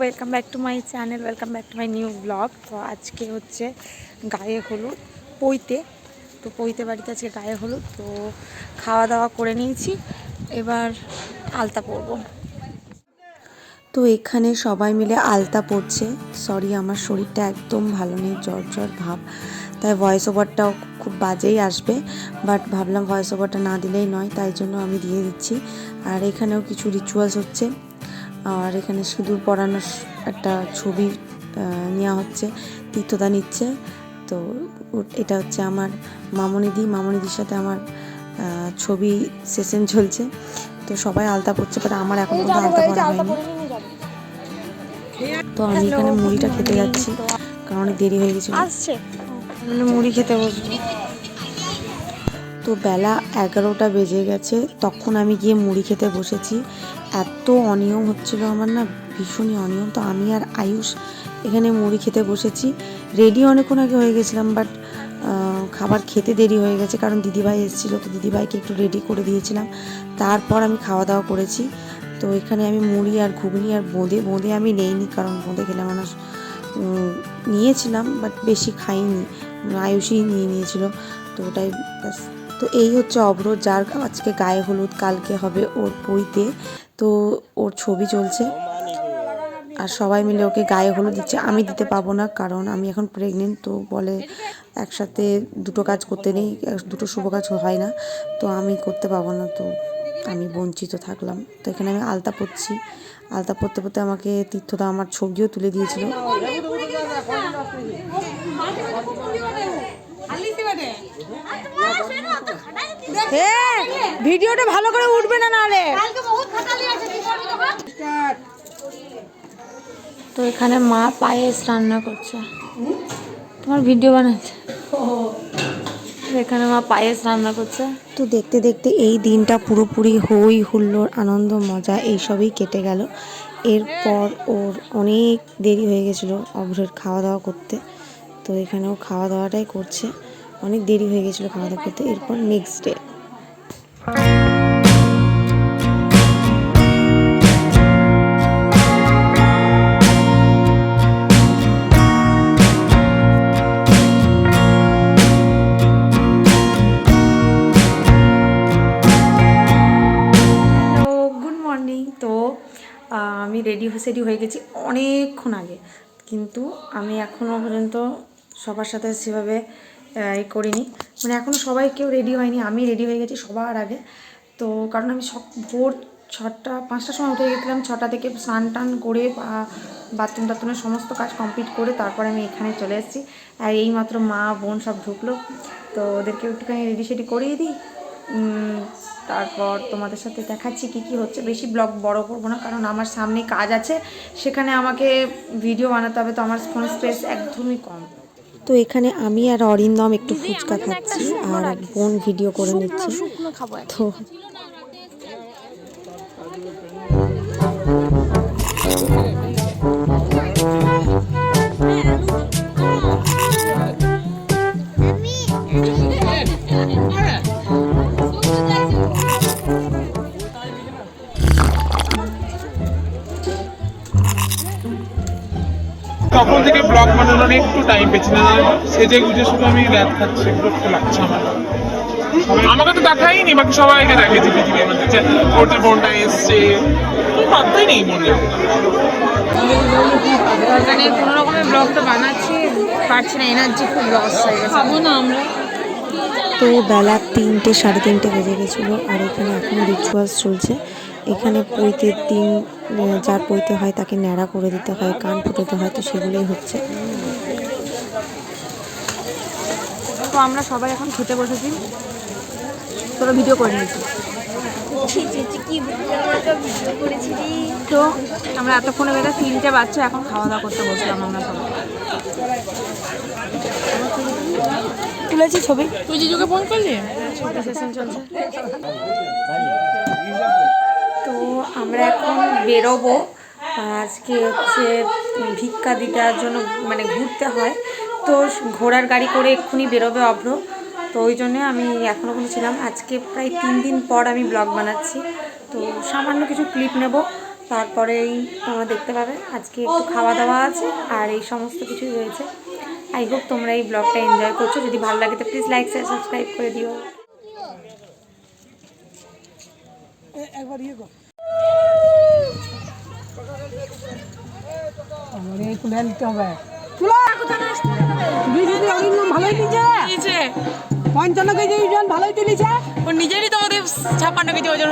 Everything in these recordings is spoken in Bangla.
Welcome back to my channel, welcome back to my new blog. তো আজকে হচ্ছে গায়ে হলুদ, পইতে। তো পইতে বাড়িতে আজকে গায়ে হলুদ, তো খাওয়া দাওয়া করে নিয়েছি। এবার আলতা পরবো। তো এখানে সবাই মিলে আলতা পড়ছে সরি আমার শরীরটা একদম ভালো নেই, জ্বর জ্বর ভাব। তাই ভয়েস ওভারটাও খুব বাজেই আসবে। বাট ভাবলাম ভয়েস ওভারটা না দিলেই নয়, তাই জন্য আমি দিয়ে দিচ্ছি। আর এখানেও কিছু রিচুয়ালস হচ্ছে। আর এখানে সিঁদুর পরানোর স- একটা ছবি নেওয়া হচ্ছে তীর্থদা নিচ্ছে। তো এটা হচ্ছে আমার মামনিদি। মামনিদির সাথে আমার ছবি সেশন চলছে। তো সবাই আলতা পড়ছে বাট আমার এখন পর্যন্ত আলতা পরা হয়নি। তো আমি এখানে মুড়িটা খেতে যাচ্ছি কারণ অনেক দেরি হয়ে গেছিল। মুড়ি খেতে বসবো। তো বেলা এগারোটা বেজে গেছে, তখন আমি গিয়ে মুড়ি খেতে বসেছি। এত অনিয়ম হচ্ছিল আমার না, ভীষণই অনিয়ম। তো আমি আর আয়ুষ এখানে মুড়ি খেতে বসেছি। রেডি অনেকক্ষণ আগে হয়ে গেছিলাম বাট খাবার খেতে দেরি হয়ে গেছে, কারণ দিদিভাই এসেছিল। তো দিদিভাইকে একটু রেডি করে দিয়েছিলাম। তারপর আমি খাওয়া দাওয়া করেছি। তো এখানে আমি মুড়ি আর ঘুগনি আর বোঁদে বোঁদে আমি নেইনি, কারণ বোঁদে খেলে মানুষ নিয়েছিলাম বাট বেশি খাইনি। আয়ুষই নিয়ে নিয়েছিল। তো ওটাই ব্যাস। তো এই হচ্ছে অভ্র যার আজকে গায়ে হলুদ, কালকে হবে ওর বইতে। তো ওর ছবি চলছে আর সবাই মিলে ওকে গায়ে হলুদ দিচ্ছে। আমি দিতে পাবো না কারণ আমি এখন প্রেগনেন্ট তো বলে একসাথে দুটো কাজ করতে নেই দুটো শুভ কাজ হয় না, তো আমি করতে পাবো না, তো আমি বঞ্চিত থাকলাম। তো এখানে আমি আলতা পরছি। আলতা পরতে পড়তে আমাকে তীর্থদা আমার ছবিও তুলে দিয়েছিল। ভিডিওটা ভালো করে উঠবে না নালে? তো এখানে মা পায়েস রান্না করছে। তোমার ভিডিও বানাচ্ছে? এখানে মা পায়েস রান্না করছে। তো দেখতে দেখতে এই দিনটা পুরোপুরি হই হুল্লোড় আনন্দ মজা এইসবই কেটে গেল। এরপর ওর অনেক দেরি হয়ে গেছিল অভ্রের খাওয়া দাওয়া করতে। তো এখানেও খাওয়া দাওয়াটাই করছে। অনেক দেরি হয়ে গেছিল খাওয়া দাওয়া করতে। এরপর নেক্সট ডে আমি রেডি সেডি হয়ে গেছি অনেকক্ষণ আগে। কিন্তু আমি এখনও পর্যন্ত সবার সাথে সেভাবে আহ, ই করিনি। মানে এখনও সবাই কেউ রেডি হয়নি আমি রেডি হয়ে গেছি সবার আগে। তো কারণ আমি সব ভোর ছটা পাঁচটার সময় উঠে গেছিলাম ছটা থেকে স্নান টান করে বাথরুম টাথরুমের সমস্ত কাজ কমপ্লিট করে তারপরে আমি এখানে চলে এসেছি। আর এইমাত্র মা বোন সব ঢুকলো। তো ওদেরকে একটুখানি রেডি সেডি করিয়ে দিই। তারপর তোমাদের সাথে দেখাচ্ছি কি কি হচ্ছে। বেশি ব্লগ বড় করব না কারণ আমার সামনে কাজ আছে। সেখানে আমাকে ভিডিও বানাতে হবে তো আমার ফোন স্পেস একদমই কম। তো এখানে আমি আর অরিন্দম একটু ফুচকা খাচ্ছি আর বোন ভিডিও করে নিচ্ছি। তো ব্লগ বানানোর একটু টাইম পেয়েছি না সেজে গুজে শুধু আমি র্যাপ খাচ্ছি বিরক্ত লাগছে আমার। আমাকে তো দেখাইনি বাকি সবাইকে দেখেছি পৃথিবীর মধ্যে যে ওর যে বোনটা এসছে। তো পাত্তাই নেই মনে মানে কোনো রকমের ব্লগটা বানাচ্ছি পারছি না এনার্জি খুব লস হয়ে গেছে। খাব না আমরা। তো বেলা তিনটে সাড়ে তিনটে বেজে গেছিল আর এখানে এখনও রিচুয়ালস চলছে। এখানে পৈতের দিন যার পৈতে হয় তাকে ন্যাড়া করে দিতে হয় কান ফুটোতে হয় তো সেগুলোই হচ্ছে। তো আমরা সবাই এখন খেতে বসেছি। তোরা ভিডিও করে নিয়েছি তো আমরা এতক্ষণে বেলা তিনটে বাচ্চা এখন খাওয়া দাওয়া করতে বসলাম আমরা সবাই। তুলেছি ছবি। তুই জিজুকে ফোন করলি? ছবি সেশন চলছে। তো আমরা এখন বেরোবো। আজকে হচ্ছে ভিক্ষা দেওয়ার জন্য মানে ঘুরতে হয়। তো ঘোড়ার গাড়ি করে এক্ষুনি বেরোবে অভ্র। তো ওই জন্য আমি এখনও কোনো ছিলাম। আজকে প্রায় তিন দিন পর আমি ব্লগ বানাচ্ছি। তো সামান্য কিছু ক্লিপ নেব। তারপরেই তোমরা দেখতে পাবে। আজকে একটু খাওয়া দাওয়া আছে আর এই সমস্ত কিছুই রয়েছে। আই হোপ তোমরা এই ব্লগটা এনজয় করছ। যদি ভালো লাগে তো প্লিজ লাইক শেয়ার সাবস্ক্রাইব করে দিও। আমাদের এই তুলে নিতে হবে। তুলে দিদি অরিন্দম ভালোই দিচ্ছে পঞ্চান্ন কেজি ওজন ভালোই তুলিছে ওর নিজেরই তো আমাদের ছাপ্পান্ন কেজি ওজন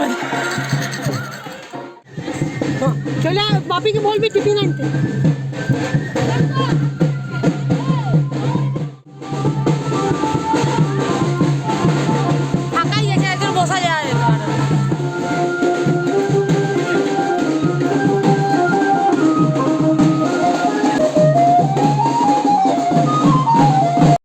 চলে বাপিকে বলবি টিফিন আনতে।